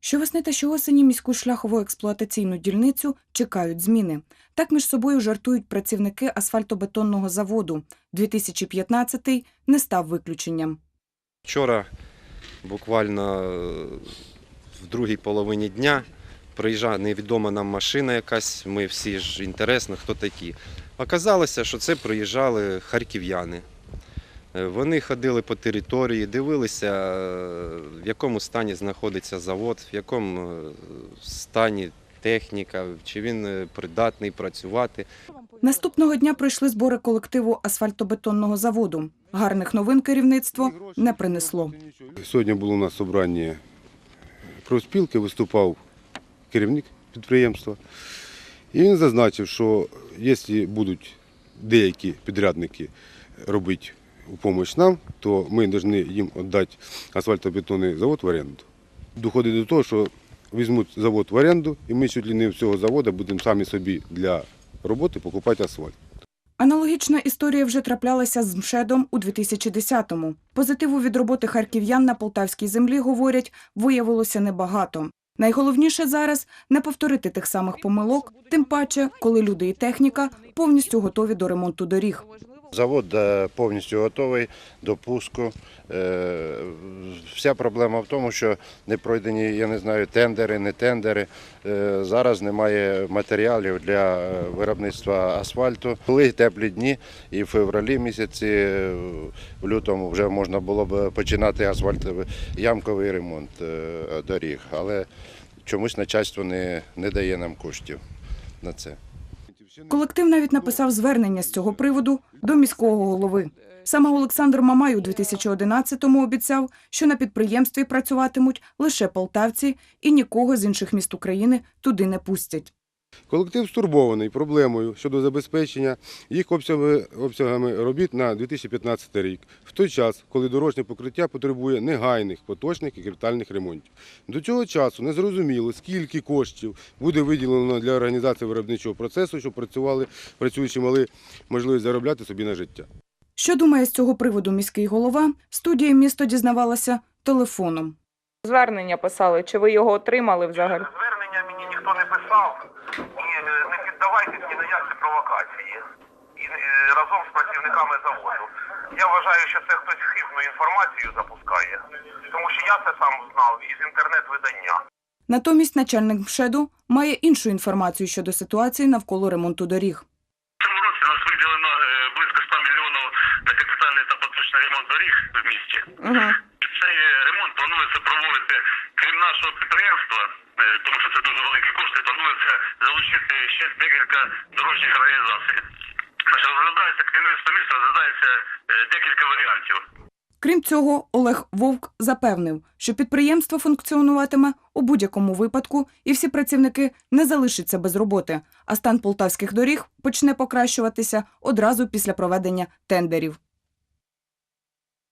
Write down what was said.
Щовесни та щоосені міську шляхово-експлуатаційну дільницю чекають зміни. Так між собою жартують працівники асфальтобетонного заводу. 2015-й не став виключенням. Вчора буквально е, в другій половині дня приїжджає невідома нам машина якась, ми всі ж інтересно, хто такі. Оказалося, що це приїжджали харків'яни. Е, Вони ходили по території, дивилися, е, в якому стані знаходиться завод, в якому е, стані техніка, чи він придатний працювати. Наступного дня пройшли збори колективу асфальтобетонного заводу. Гарних новин керівництво не принесло. Сьогодні було у нас зібрання профспілки, виступав керівник підприємства. І він зазначив, що якщо будуть деякі підрядники робити у допомогу нам, то ми повинні їм віддати асфальтобетонний завод в оренду. Доходить до того, що візьмуть завод в оренду, і ми чуть ли не з цього заводу будемо самі собі для роботи покупати асфальт. Аналогічна історія вже траплялася з МШЕДом у 2010-му. Позитиву від роботи харків'ян на полтавській землі, говорять, виявилося небагато. Найголовніше зараз не повторити тих самих помилок, тим паче, коли люди і техніка повністю готові до ремонту доріг. Завод повністю готовий до пуску. Е, Вся проблема в тому, що не пройдені, я не знаю, тендери, не тендери. Е, Зараз немає матеріалів для е, виробництва асфальту. Були теплі дні, і в февралі місяці, в лютому вже можна було б починати асфальтовий ямковий ремонт доріг. Але чомусь начальство не, не дає нам коштів на це. Колектив навіть написав звернення з цього приводу до міського голови. Саме Олександр Мамай у 2011-му обіцяв, що на підприємстві працюватимуть лише полтавці і нікого з інших міст України туди не пустять. Колектив стурбований проблемою щодо забезпечення їх обсягами, робіт на 2015 рік, в той час, коли дорожнє покриття потребує негайних, поточних і капітальних ремонтів. До цього часу не зрозуміло, скільки коштів буде виділено для організації виробничого процесу, щоб працювали, працюючі мали можливість заробляти собі на життя. Що думає з цього приводу міський голова? Студія місто дізнавалася телефоном. Звернення писали, чи ви його отримали взагалі? Звернення мені ніхто не писав які провокації. І е, разом з працівниками заводу. Я вважаю, що це хтось хибну інформацію запускає, тому що я це сам знав із інтернет-видання. Натомість начальник МШЕДу має іншу інформацію щодо ситуації навколо ремонту доріг. В цьому році у нас виділено е, близько 100 мільйонів на капітальний та поточний ремонт доріг в місті. Угу. І цей е, ремонт планується проводити крім нашого підприємства, е, тому що це дуже великі кошти. Планується залучити ще декілька дорожніх організацій. Розглядається керівництво міста, розглядається е, декілька варіантів. Крім цього, Олег Вовк запевнив, що підприємство функціонуватиме у будь-якому випадку, і всі працівники не залишаться без роботи, а стан полтавських доріг почне покращуватися одразу після проведення тендерів.